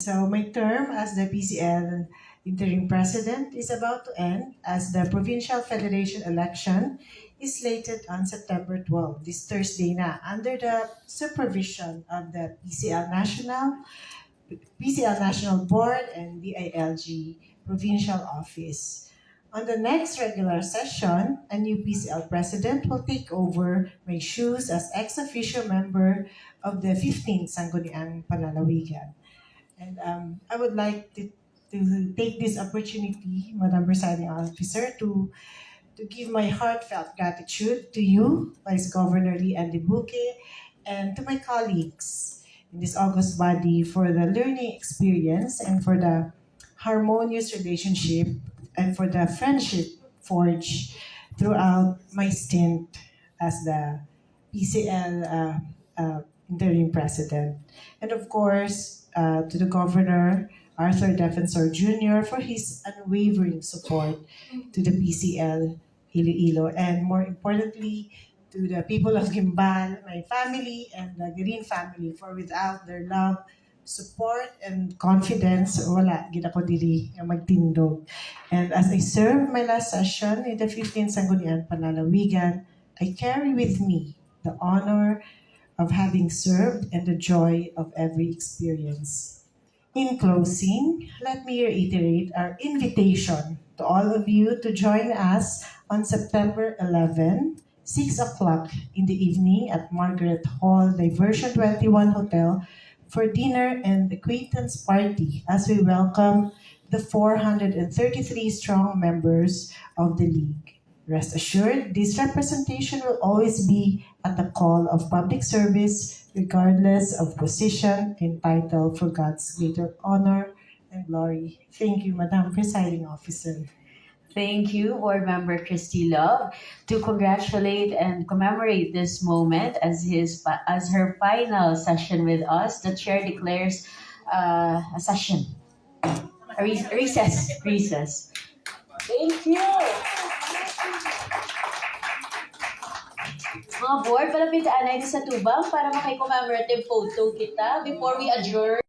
So my term as the PCL interim president is about to end as the provincial federation election is slated on September 12, this Thursday na, under the supervision of the PCL National, PCL National Board and the DILG Provincial Office. On the next regular session, a new PCL president will take over my shoes as ex officio member of the 15th Sangguniang Panlalawigan. And um, I would like to, to take this opportunity, Madam Presiding Officer, to to give my heartfelt gratitude to you, Vice Governor Lee Andy Buke, and to my colleagues in this August body for the learning experience and for the harmonious relationship and for the friendship forged throughout my stint as the PCL uh, uh, interim president. And of course, uh, to the governor, Arthur Defensor Jr., for his unwavering support to the PCL Iloilo. And more importantly, to the people of Gimbal, my family, and the Green family, for without their love, support, and confidence, wala, gid ako dili nga magtindog. And as I serve my last session in the 15th Sangguniang Panlalawigan, I carry with me the honor of having served and the joy of every experience. In closing, let me reiterate our invitation to all of you to join us on September 11, 6 o'clock in the evening at Margaret Hall Diversion 21 Hotel for dinner and acquaintance party as we welcome the 433 strong members of the League. Rest assured, this representation will always be at the call of public service, regardless of position and title for God's greater honor and glory. Thank you, Madam Presiding Officer. Thank you, Board Member Christy Love, to congratulate and commemorate this moment as his as her final session with us. The chair declares uh, a session, a re- recess, recess. Thank you. Mga board, palapit anay sa tubang para makay commemorative photo kita before we adjourn.